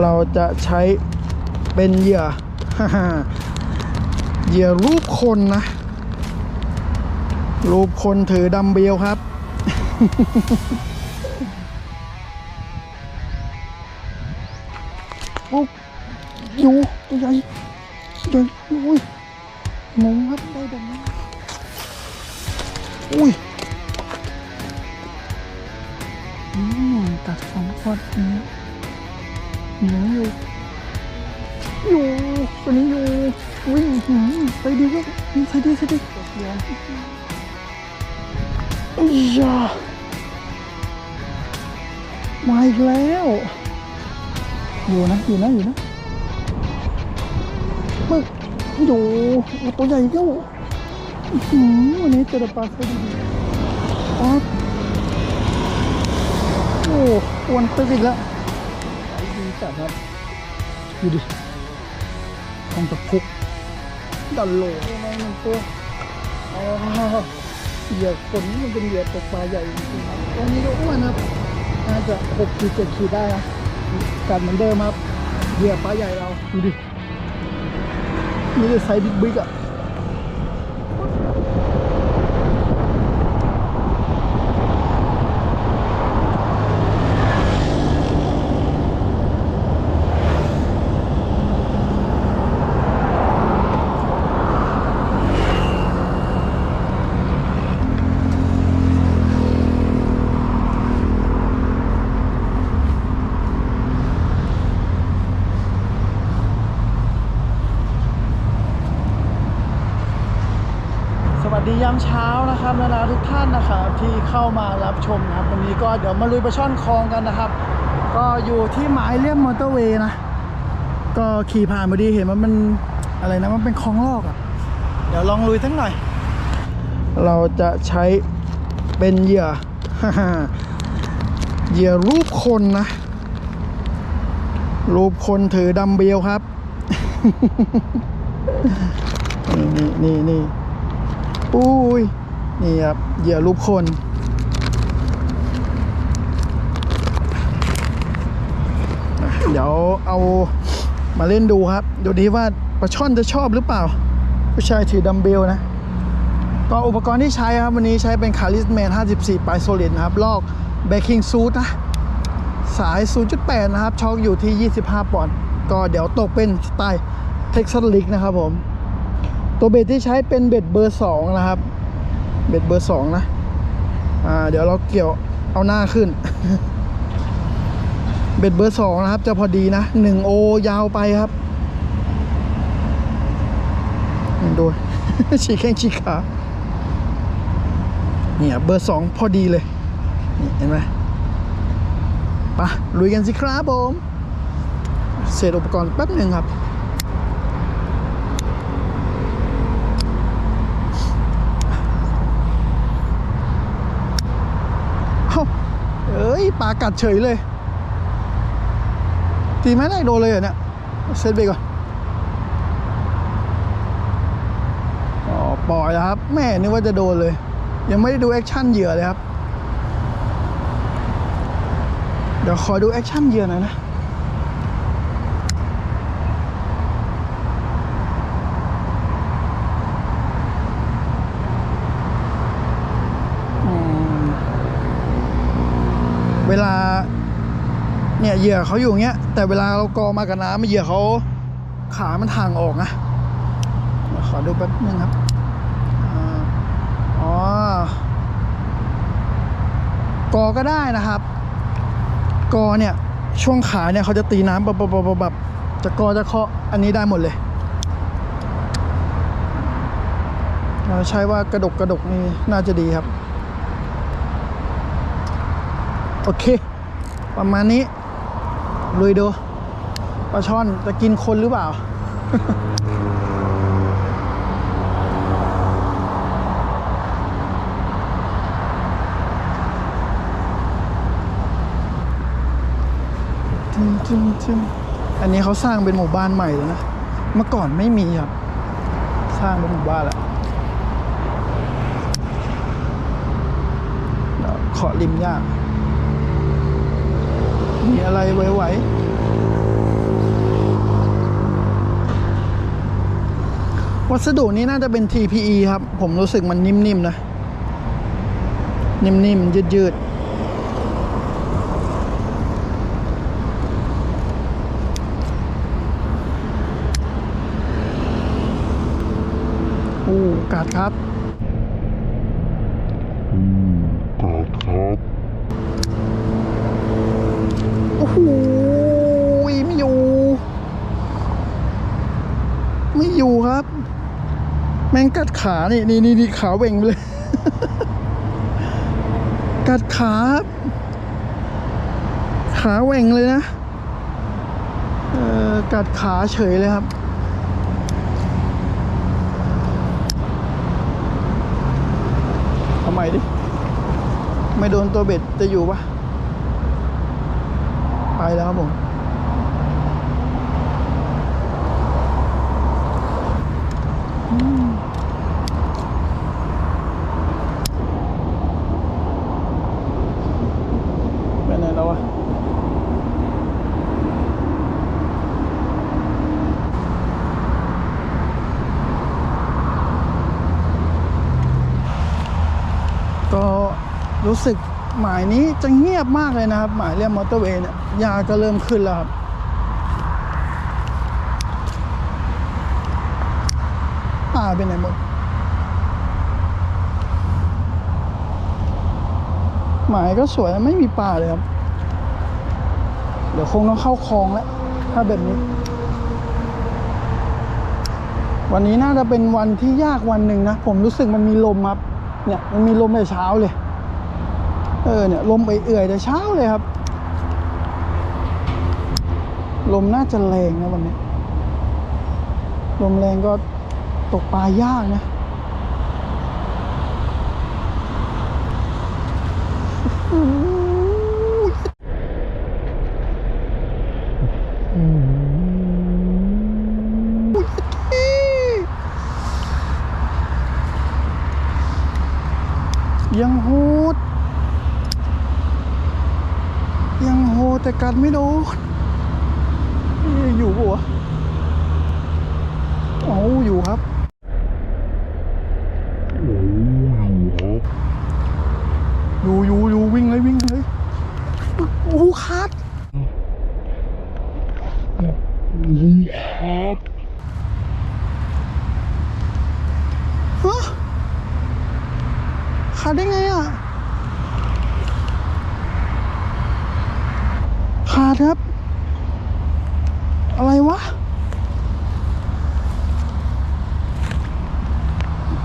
เราจะใช้เป็นเหยื่อเหยื่อรูปคนนะ รูปคนถือดัมเบลครับปุ๊บยูตัวใหญ่ใหญ่อุ้ยงงครับได้แบบนี้อุ้ยอืมตัดสองขวดนี้เนีย อยู่อยู่ตัวนี้อยู่อุ้ยหืมไปดีก็ใส่ดีใส่ดีเดี๋ยวอ้ยามาอีกแล้ว อยู่นะอยู่นะอยู่นะมึกอยู่ตัวใหญ่เจ้าอื้อหือวันนี้เจอปลาสลิดปั๊บโอ้อ้วนตึกอีกแล้ว จัดครับดูดิต้องตะพุกดันโหลอะไรมันตัวอ๋อเหยื่อขนมันเป็นเหยื่อตกปลาใหญ่จริงๆตัวนี้ก็อ้วนนะครับน่าจะหกขีดเจ็ดขีดได้นะกันเหมือนเดิมครับเหยื่อปลาใหญ่เราดูดินี่จะไซส์บิ๊กบิ๊กอะ เช้านะครับนานาทุกท่านนะครับที่เข้ามารับชมนะครับวันนี้ก็เดี๋ยวมาลุยปลาช่อนคลองกันนะครับ ก็อยู่ที่หมายเรียบมอเตอร์เวย์นะ ก็ขี่ผ่านพอดีเห็นว่ามันอะไรนะมันเป็นคลองลอกอะ่ะ เดี๋ยวลองลุยทั้งหน่อย เราจะใช้เป็นเหยื่อเหยื่อรูปคนนะ รูปคนถือดัมเบลครับ นี่นี่นี่นี่ อุ้ยนี่ครับเหยื่อรูปคนเดี๋ยวเอามาเล่นดูครับดูดีว่าปลาช่อนจะชอบหรือเปล่า ผู้ชายถือดัมเบลนะก็อุปกรณ์ที่ใช้ครับ วันนี้ใช้เป็นคาริสแมน 54 ปลายโซลิดนะครับ ลอกเบคกิ้งซูทนะ สาย 0.8 นะครับ ช็อคอยู่ที่ 25 ปอนด์ก็เดี๋ยวตกเป็นสไตล์เท็กซัสลิกนะครับผม ตัวเบ็ดที่ใช้เป็นเบ็ดเบอร์2นะครับ เบ็ดเบอร์2นะ อ่า เดี๋ยวเราเกี่ยวเอาหน้าขึ้น เบ็ดเบอร์2นะครับ จะพอดีนะ1โอยาวไปครับดูฉีกแข้งฉีกขาเนี่ยเบอร์2พอดีเลย เห็นไหมไปะลุยกันสิครับผม เสร็จอุปกรณ์แป๊บหนึ่งครับ เอ้า เอ้ยปลากัดเฉยเลย ตีไม่ได้โดนเลยเหรอเนี่ยเซตไปก่อนอ๋อปล่อยแล้วครับ แม่นึกว่าจะโดนเลย ยังไม่ได้ดูแอคชั่นเหยื่อเลยครับ เดี๋ยวขอดูแอคชั่นเหยื่อหน่อยนะ อืมเวลา เหยื่อเขาอยู่อย่างเงี้ย แต่เวลาเรากอมากับน้ำเหยื่อเขาขามันทางออกนะขอดูแป๊บนึงครับอ๋อกอก็ได้นะครับ กอเนี่ยช่วงขาเนี่ยเขาจะตีน้ำแบบแบบแบบจะกอจะเคาะอันนี้ได้หมดเลยเราใช้ว่ากระดกกระดกนี่น่าจะดีครับ โอเค ประมาณนี้ ลุยดูปลาช่อนจะกินคนหรือเปล่าจึงจึงจึงอันนี้เขาสร้างเป็นหมู่บ้านใหม่แล้วนะ เมื่อก่อนไม่มีครับ สร้างเป็นหมู่บ้านแล้วเดี๋ยวเคาริมยาก มีอะไรไหวๆวัสดุนี้น่าจะเป็น TPE ครับ ผมรู้สึกมันนิ่มๆนะ นิ่มๆยืดๆ ม่งกัดขานี่นี่นี่นี่ขาเว่งเลย กัดขา ขาเว่งเลยนะกัดขาเฉยเลยครับเอาใหม่ดิ ไม่โดนตัวเบ็ดจะอยู่ปะไปแล้วครับผม อืมไปไหนแล้ ววะก็รู้สึกหมายนี้จะเงียบมากเลยนะครับ หมายเรียกมอเตอร์เวย์เนี่ยยาก็เริ่มขึ้นแล้วครับป่าไปไหนหมด หมายก็สวยไม่มีป่าเลยครับ เดี๋ยวคงต้องเข้าคลองแล้ว ถ้าแบบนี้ วันนี้น่าจะเป็นวันที่ยากวันหนึ่งนะ ผมรู้สึกมันมีลมครับ เนี่ยมันมีลมแต่เช้าเลย เออเนี่ยลมเอื่อยๆแต่เช้าเลยครับ ลมน่าจะแรงนะวันนี้ ลมแรงก็ตกปลายากนะยังโหด ยังโหดแต่ กัดไม่โดนอยู่ปะวะโอ้อยู่ครับโอ้ยครับอยู่อยู่อยู่วิ่งเลยวิ่งเลยโอ้โหขาดนี่ครับฮะขาดได้ไงอะ ขาดครับ อะไรวะ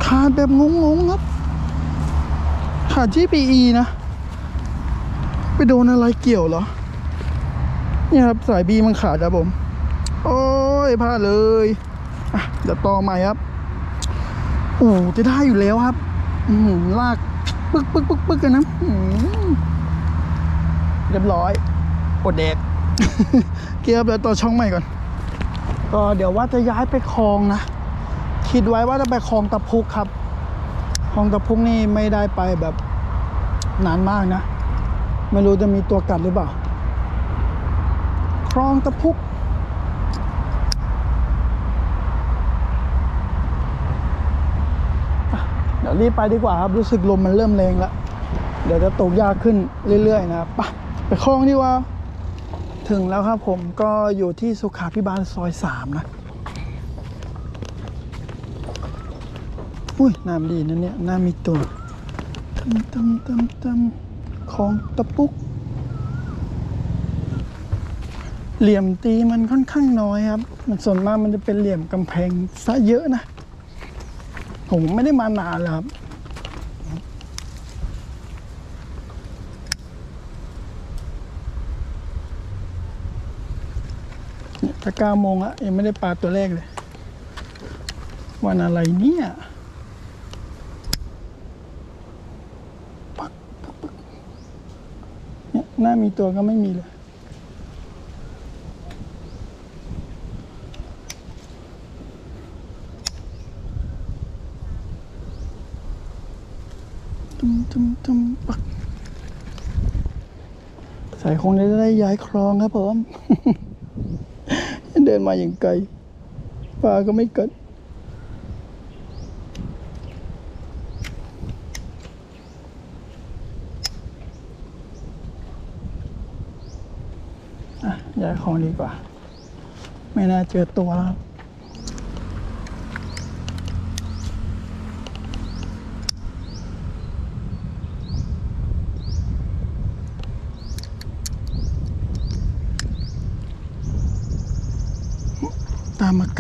ขาดแบบงงๆครับขาด GPE นะ ไปโดนอะไรเกี่ยวเหรอ เนี่ยครับ สายบีมันขาดครับผม โอ้ยพลาดเลยอะเดี๋ยวต่อใหม่ครับโอ้จะได้อยู่แล้วครับอืลาก ปึ๊กปึ๊กปึ๊กปึ๊กกันนะเรียบร้อย อดแดกเกียบแล้วต่อช่องใหม่ก่อน ก็เดี๋ยวว่าจะย้ายไปคลองนะ คิดไว้ว่าจะไปคลองตะพุกครับ คลองตะพุกนี่ไม่ได้ไปแบบนานมากนะ ไม่รู้จะมีตัวกัดหรือเปล่า คลองตะพุกเดี๋ยวรีบไปดีกว่าครับ รู้สึกลมมันเริ่มแรงแล้ว เดี๋ยวจะตกยากขึ้นเรื่อยๆ นะครับไปไปคลองดีกว่า ถึงแล้วครับผมก็อยู่ที่สุขาพิบาลซอยสามนะอุ้ยน้ำดีนะเนี่ยน้ำมีตัวตำตำตำตำของตะปุก เหลี่ยมตีมันค่อนข้างน้อยครับ มันส่วนมากมันจะเป็นเหลี่ยมกำแพงซะเยอะนะ ผมไม่ได้มานานแล้วครับ ถ้าเก้าโมงอะยังไม่ได้ปลาตัวแรกเลย วันอะไรเนี่ยปักปักปักเนี่ยหน้ามีตัวก็ไม่มีเลยตุ้มตุ้มตุ้มปักสายคงจะได้ย้ายคลองครับผม ดินมาอย่างไกลป้าก็ไม่เกิดย้ายของดีกว่า ไม่น่าเจอตัวแล้ว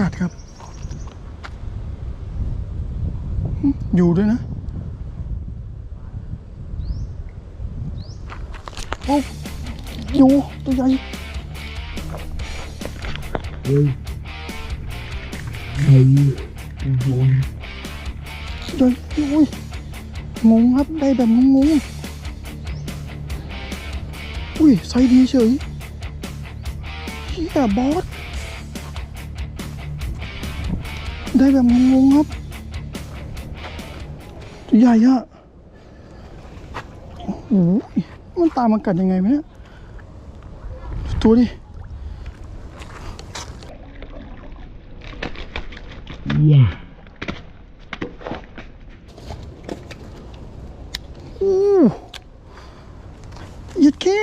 กัดครับ อยู่ด้วยนะ โอ้อยู่ ตัวใหญ่เฮ้ยเฮ้ยโดนใหญ่โอ้ยงงครับ ได้แบบงงงอุ้ยไซส์ดีเฉยเฮียบอส ได้แบบงงๆครับตัวใหญ่อะโอ้โหมันตามมากัดยังไงวะเนี่ยตัวดิว้าอู้ยัดแค่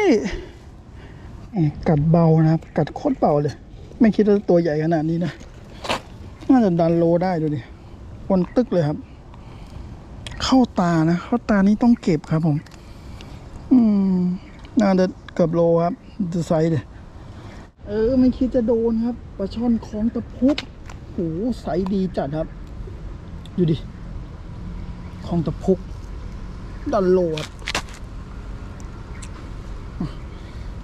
กัดเบานะครับ กัดโคตรเบาเลย ไม่คิดว่าตัวใหญ่ขนาดนี้นะ น่าจะดันโลได้ดูดิวนตึกเลยครับ เข้าตานะ เข้าตานี้ต้องเก็บครับผม อืม น่าจะเกือบโลครับดูไซส์เดยเออไม่คิดจะโดนครับปลาช่อนของตะพุกโหไซส์ดีจัดครับ อยู่ดิของตะพุกดันโลครับ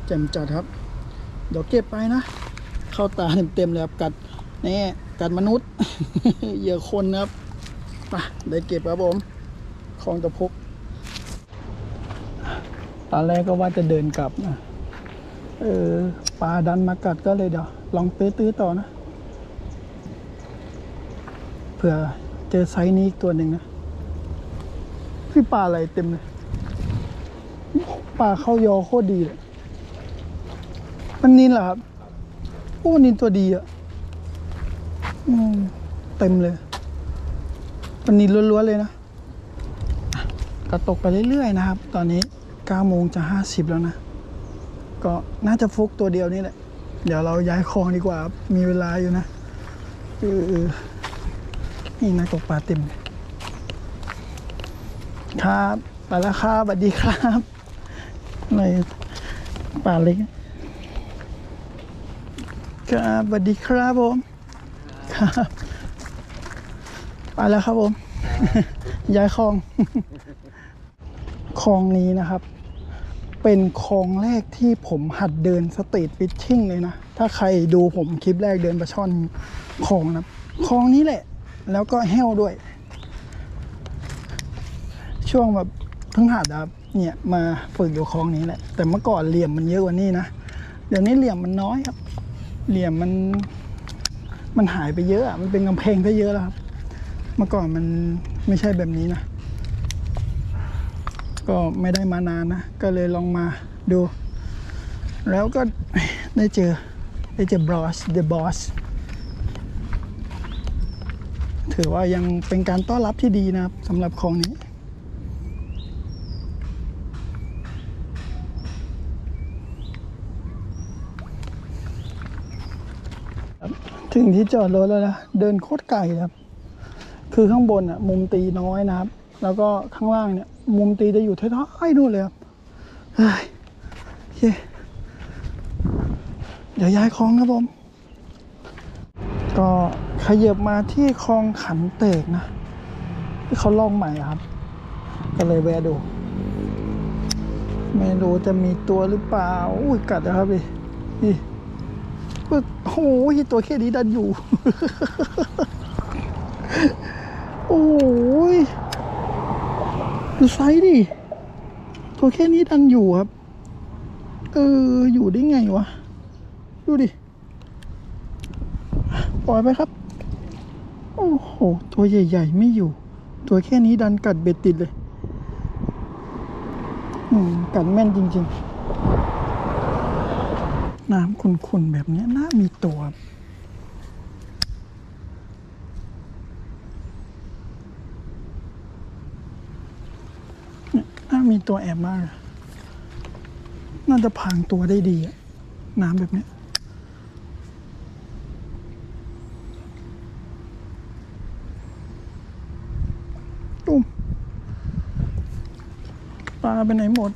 แจ่มจัดครับ เดี๋ยวเก็บไปนะ เข้าตาเต็มๆเลยครับกัดนี่ กัดมนุษย์ เหยื่อคนนะครับไปได้เก็บครับผมของตะพกตอนแรกก็ว่าจะเดินกลับนะเออปลาดันมากัดก็เลยเดี๋ยว ลองตื้อๆต่อนะ เผื่อเจอไซส์นี้อีกตัวหนึ่งนะพี่ปลาอะไรเต็มเลยปลาเข้ายอโคตรดีเลยมันนินเหรอครับโอ้นินตัวดีอะ เต็มเลยมันนินล้วนๆเลยนะอะก็ตกไปเรื่อยๆนะครับ ตอนนี้9โมงจะ 50 แล้วนะ ก็น่าจะฟุกตัวเดียวนี่แหละ เดี๋ยวเราย้ายคลองดีกว่า มีเวลาอยู่นะเออนี่นักตกปลาเต็มเลยครับไปแล้วครับสวัสดีครับในป่าเล็กครับสวัสดีครับผม ครับไปแล้วครับผม ย้ายคลอง คลองนี้นะครับ เป็นคลองแรกที่ผมหัดเดินสตรีทฟิชชิ่งเลยนะ ถ้าใครดูผมคลิปแรกเดินปลาช่อนคลองนะครับคลองนี้แหละ แล้วก็แห้วด้วย ช่วงแบบเพิ่งหัดครับเนี่ยมาฝึกอยู่คลองนี้แหละ แต่เมื่อก่อนเหลี่ยมมันเยอะกว่านี้นะ เดี๋ยวนี้เหลี่ยมมันน้อยครับ เหลี่ยมมัน มันหายไปเยอะอะมันเป็นกำแพงซะเยอะแล้วครับ เมื่อก่อนมันไม่ใช่แบบนี้นะ ก็ไม่ได้มานานนะ ก็เลยลองมาดู แล้วก็ได้เจอได้เจอบอส The Boss ถือว่ายังเป็นการต้อนรับที่ดีนะครับสำหรับคลองนี้ ถึงที่จอดรถแล้วนะ เดินโคตรไกลครับ คือข้างบนอะ มุมตีน้อยนะครับ แล้วก็ข้างล่างเนี่ย มุมตีจะอยู่ท้ายๆนู่นเลยครับเฮ้ยเคเดี๋ยวย้ายคลองครับผม ก็ขยับมาที่คลองขันเตกนะที่เขาลองใหม่ครับ ก็เลยแวะดู ไม่รู้จะมีตัวหรือเปล่า อุ้ยกัดนะครับดินี่ โอ้โหตัวแค่นี้ดันอยู่ โอ้ยดูไซส์ดิ ตัวแค่นี้ดันอยู่ครับ เออ อยู่ได้ไงวะ ดูดิ ปล่อยไปครับ โอ้โห ตัวใหญ่ ๆ ไม่อยู่ ตัวแค่นี้ดันกัดเบ็ดติดเลย อืม กัดแม่นจริง ๆ น้ำขุ่นๆ แบบนี้น่ามีตัว น่ามีตัวแอบมาก น่าจะพรางตัวได้ดีอะน้ำแบบนี้ตุ้มปลาไปไหนหมด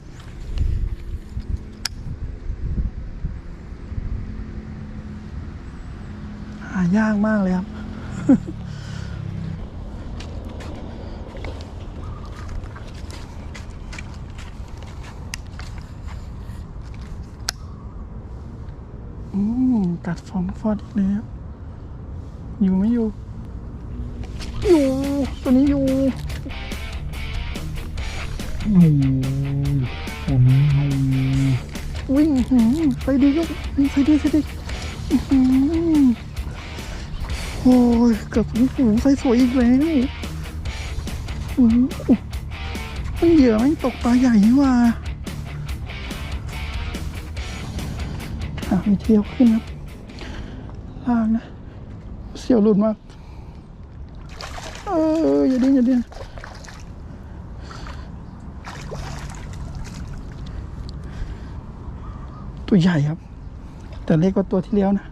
ายากมากเลยครับ อืมกัดฟองฟอดอีกแล้วอยู่ไม่อยู่ อยู่ ตัวนี้อยู่โอ้ยผมเอาวิ่งไปดีลูกวิ่งไปดีไปดี อื้อหือโอ้ยเกือบหูหูใส่สวยอีกแล้วมันเหยื่อม่งตกปลาใหญ่นี่หว่าอะมีเที่ยวขึ้นครับลากนะ เสียวหลุดมาก เอออย่าดิ้นอย่าดิ้นตัวใหญ่ครับ แต่เล็กกว่าตัวที่แล้วนะ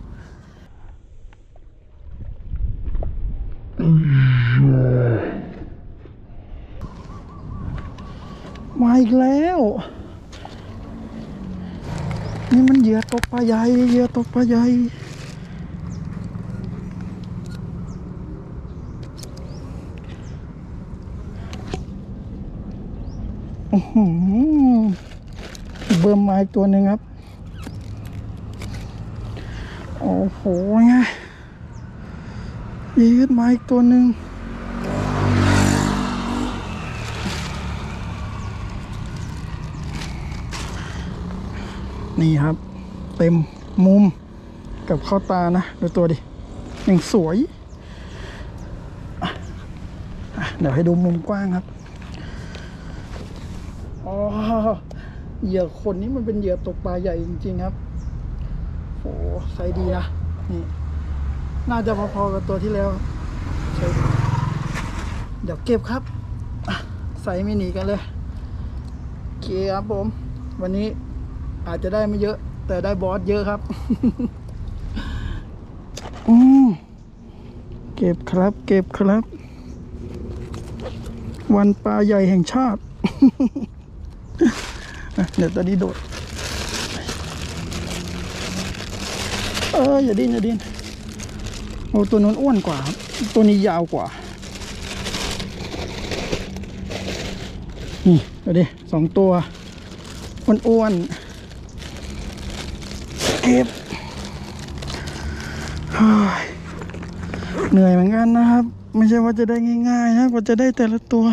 อีกแล้วนี่มันเหยื่อตกปลาใหญ่เหยื่อตกปลาใหญ่อื้อหือเบิ่มมาอีกตัวหนึ่งครับ โอ้โหไงยืดมาอีกตัวหนึ่ง นี่ครับ เต็มมุมกับเข้าตานะ ดูตัวดิยังสวย เดี๋ยวให้ดูมุมกว้างครับอ๋อเหยื่อคนนี้มันเป็นเหยื่อตกปลาใหญ่จริง ๆ ครับโอ้ไซส์ดีนะ นี่ น่าจะพอๆกับตัวที่แล้วใช่เดี๋ยวเก็บครับ ใส่ไม่หนีกันเลย โอเคครับผม วันนี้ อาจจะได้ไม่เยอะ แต่ได้บอสเยอะครับอืมเก็บครับ เก็บครับ วันปลาใหญ่แห่งชาติ เดี๋ยวตัวนี้โดด เอออย่าดิ้นอย่าดิ้นโอ้ตัวนู้นอ้วนกว่า ตัวนี้ยาวกว่า นี่ดูดิสองตัวอ้วนๆ ก็บเหนื่อยเหมือนกันนะครับ ไม่ใช่ว่าจะได้ง่ายๆนะกว่าจะได้แต่ละตัว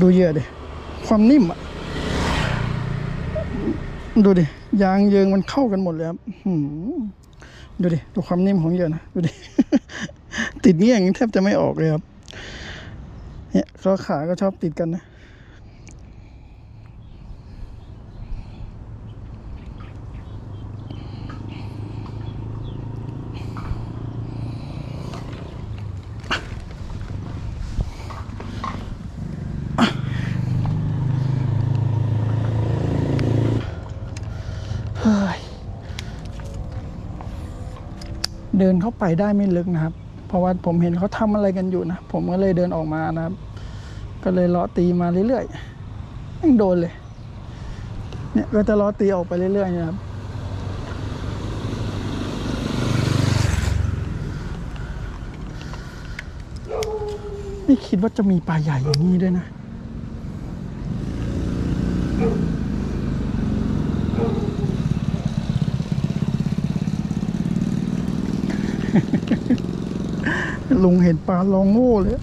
ดูเยื่อดิความนิ่มอะดูดิยางเยิงมันเข้ากันหมดเลยครับดูดิดูความนิ่มของเยื่อนะดูดิติดเงี้ยงแทบจะไม่ออกเลยครับ เนี่ยเขาขาก็ชอบติดกันนะ นเข้าไปได้ไม่ลึกนะครับ เพราะว่าผมเห็นเขาทำอะไรกันอยู่นะ ผมก็เลยเดินออกมานะครับ ก็เลยเลาะตีมาเรื่อยๆยังโดนเลย เนี่ยก็จะเลาะตีออกไปเรื่อยๆนะครับไม่คิดว่าจะมีปลาใหญ่อย่างนี้ด้วยนะ ลุงเห็นปลาลองโง่เลย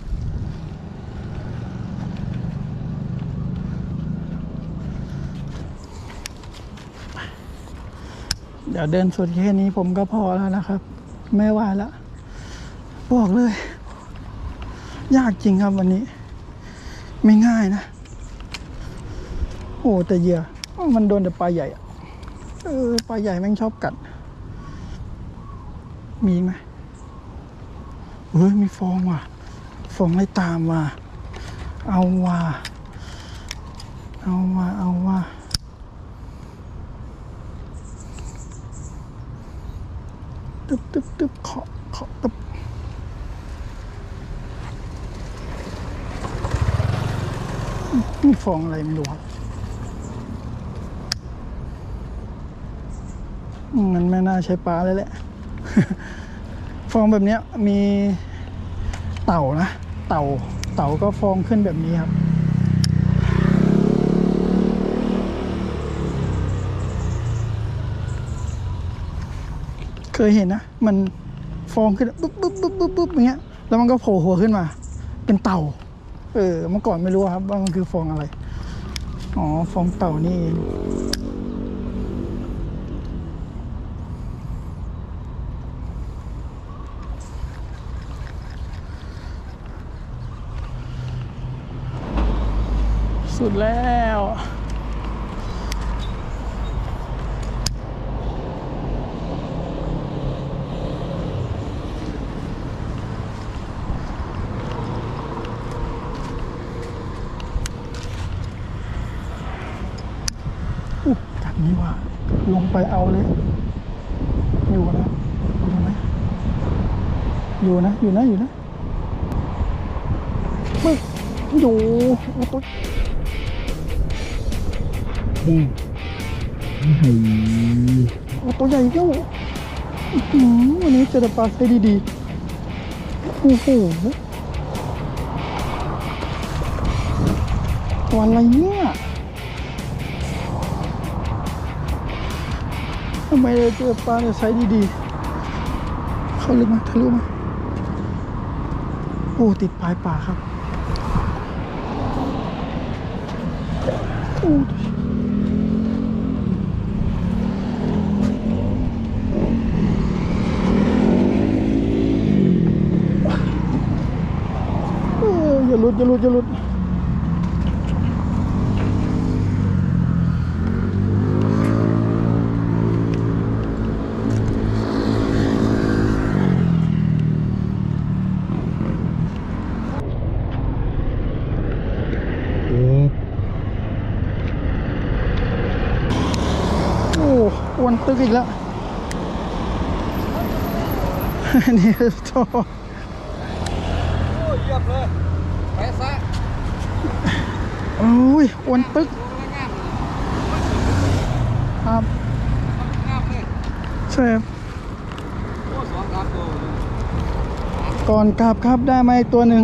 เดี๋ยวเดินสุดแค่นี้ผมก็พอแล้วนะครับ ไม่ไหวแล้วบอกเลย ยากจริงครับวันนี้ ไม่ง่ายนะ โอ้แต่เหยื่อมันโดนแต่ปลาใหญ่เออปลาใหญ่แม่งชอบกัด มีไหม เฮ้ยมีฟองว่ะ ฟองไล่ตามว่ะ เอาว่ะ เอาว่าเอาว่าตึ๊บตึ๊บตึ๊บเคาะเคาะตึ๊บนี่ฟองอะไรไม่รู้ครับอืมมันไม่น่าใช้ปลาเลยแหละ ฟองแบบนี้มีเต่านะ เต่าเต่าก็ฟองขึ้นแบบนี้ครับเคยเห็นนะ มันฟองขึ้นปุ๊บปุ๊บปุ๊บปุ๊บปุ๊บอย่างเงี้ย แล้วมันก็โผล่หัวขึ้นมา เป็นเต่า เออ เมื่อก่อนไม่รู้ครับว่ามันคือฟองอะไร อ๋อ ฟองเต่านี่เอง สุดแล้วจากนี้ว่า ลงไปเอาเลย อยู่นะอยู่ไหมอยู่นะ อยู่นะ อยู่นะปึ๊กอยู่โอ้ตั วอืมเฮ้ยโอ้ตัวใหญ่เจ้าหือวันนี้เจอแต่ปลาไซส์ดีๆโอ้โหตัวอะไรเนี่ยทำไมเราเจอปลาในไซส์ดีๆ เข้าลึกมาทะลุมา โอ้ ติดปลายป่าครับ โอ้ ออย่าหลุดอย่าหลุดอย่าหลุด โอ้ โอ้อ้วนตึกอีกแล้ว นี่โต เ โอ้ยอ้วนตึกครับเลยใช่ก่อนกลับครับได้มาอีกตัวหนึ่ง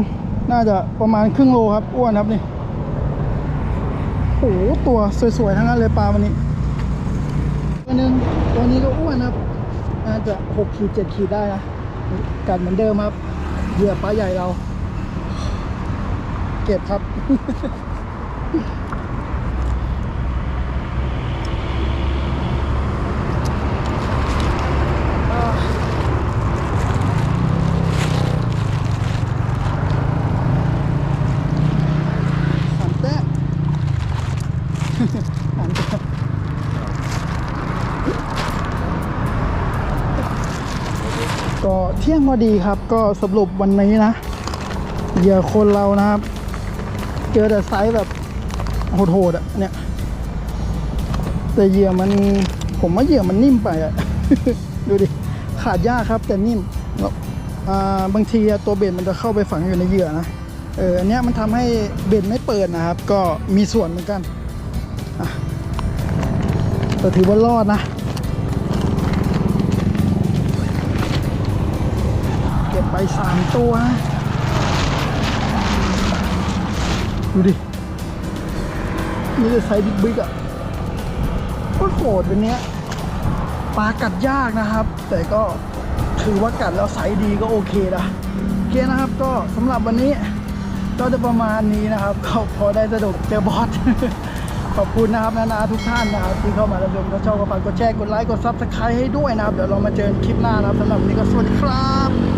น่าจะประมาณครึ่งโลครับ อ้วนครับนี่โอ้ตัวสวยๆ ทั้งนั้นเลยปลาวันนี้ ตัวหนึ่งตัวนี้ก็อ้วนครับ น่าจะหกขีดเจ็ดขีดได้นะกัดเหมือนเดิมครับเหยื่อปลาใหญ่เรา เก็บครับ ก็เที่ยงพอดีครับก็สรุปวันนี้นะเหยื่อคนเรานะครับ เจอแต่ไซส์แบบ โหดๆอะเนี่ย แต่เหยื่อมันผมว่าเหยื่อมันนิ่มไปอะ ดูดิ ขาดยากครับ แต่นิ่มแล้วบางทีตัวเบ็ดมันจะเข้าไปฝังอยู่ในเหยื่อนะเอออันเนี้ยมันทำให้เบ็ดไม่เปิดนะครับ ก็มีส่วนเหมือนกันอะแต่ถือว่ารอดนะ เก็บไปสามตัว ดูดิ นี่จะไซส์บิ๊กๆอะโคตรโหดเป็นเนี้ยปลากัดยากนะครับ แต่ก็ถือว่ากัดแล้วไซส์ดีก็โอเคนะโอเคนะครับก็สำหรับวันนี้ก็จะประมาณนี้นะครับก็พอได้สนุกเจอบอสขอบคุณนะครับนานาทุกท่านนะครับที่เข้ามารับชมก็ชอบก็ฝากกดแชร์กดไลค์กดซับสไครต์ให้ด้วยนะครับ เดี๋ยวเรามาเจอกันคลิปหน้านะครับสำหรับวันนี้ก็สวัสดีครับ